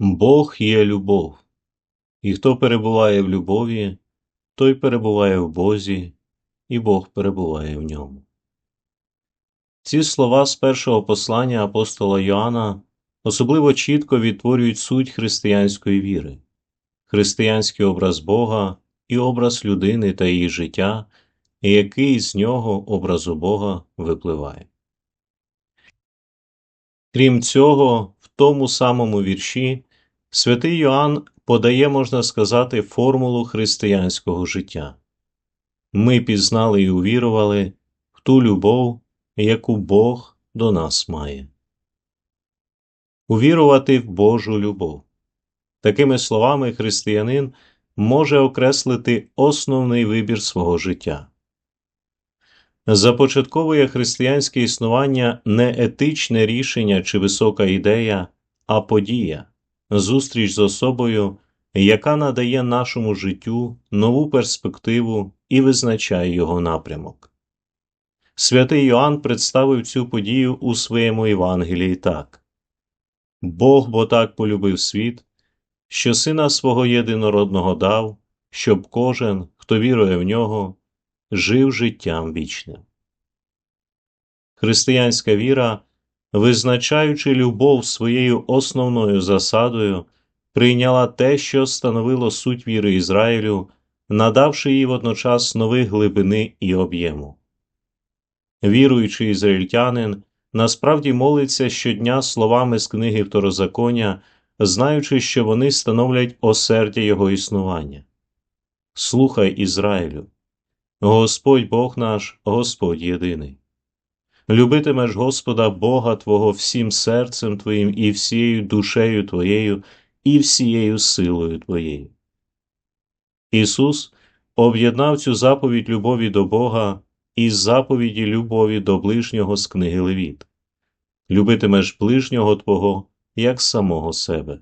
Бог є любов, і хто перебуває в любові, той перебуває в Бозі, і Бог перебуває в ньому. Ці слова з першого послання апостола Йоанна особливо чітко відтворюють суть християнської віри, християнський образ Бога і образ людини та її життя, який з нього образу Бога випливає. Крім цього, в тому самому вірші святий Йоанн подає, можна сказати, формулу християнського життя. Ми пізнали і увірували в ту любов, яку Бог до нас має. Увірувати в Божу любов. Такими словами християнин може окреслити основний вибір свого життя. Започатковує християнське існування не етичне рішення чи висока ідея, а подія, зустріч з особою, яка надає нашому життю нову перспективу і визначає його напрямок. Святий Йоанн представив цю подію у своєму Євангелії так Бог бо так полюбив світ, що Сина свого єдинородного дав, щоб кожен, хто вірує в нього, жив життям вічним. Християнська віра, визначаючи любов своєю основною засадою, прийняла те, що становило суть віри Ізраїлю, надавши їй водночас нові глибини і об'єму. Віруючий ізраїльтянин насправді молиться щодня словами з книги Второзаконня, знаючи, що вони становлять осердя його існування. Слухай Ізраїлю, Господь Бог наш, Господь єдиний. Любитимеш Господа Бога Твого всім серцем Твоїм і всією душею Твоєю і всією силою Твоєю. Ісус об'єднав цю заповідь любові до Бога із заповіді любові до ближнього з книги Левіт. Любитимеш ближнього Твого як самого себе.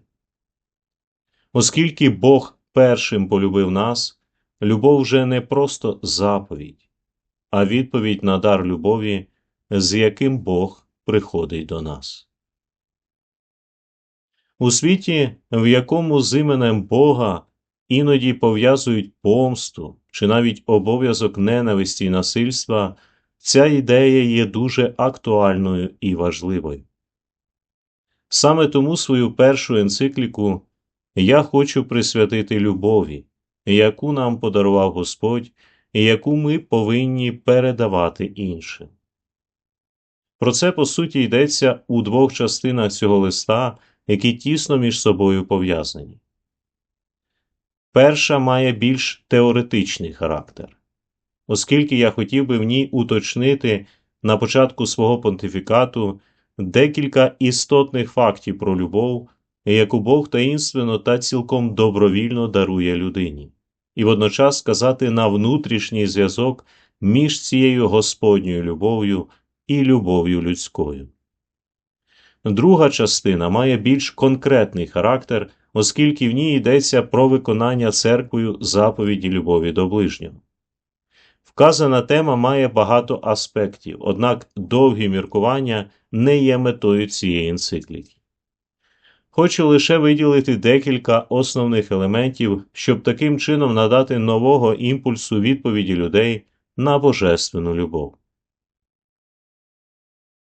Оскільки Бог першим полюбив нас, любов вже не просто заповідь, а відповідь на дар любові, з яким Бог приходить до нас. У світі, в якому з іменем Бога іноді пов'язують помсту чи навіть обов'язок ненависті й насильства, ця ідея є дуже актуальною і важливою. Саме тому свою першу енцикліку я хочу присвятити любові, яку нам подарував Господь і яку ми повинні передавати іншим. Про це по суті йдеться у двох частинах цього листа, які тісно між собою пов'язані. Перша має більш теоретичний характер, оскільки я хотів би в ній уточнити на початку свого понтифікату декілька істотних фактів про любов, яку Бог таїнственно та цілком добровільно дарує людині, і водночас сказати на внутрішній зв'язок між цією Господньою любов'ю і любов'ю людською. Друга частина має більш конкретний характер, оскільки в ній йдеться про виконання церквою заповіді любові до ближнього. Вказана тема має багато аспектів, однак довгі міркування не є метою цієї енцикліки. Хочу лише виділити декілька основних елементів, щоб таким чином надати нового імпульсу відповіді людей на божественну любов.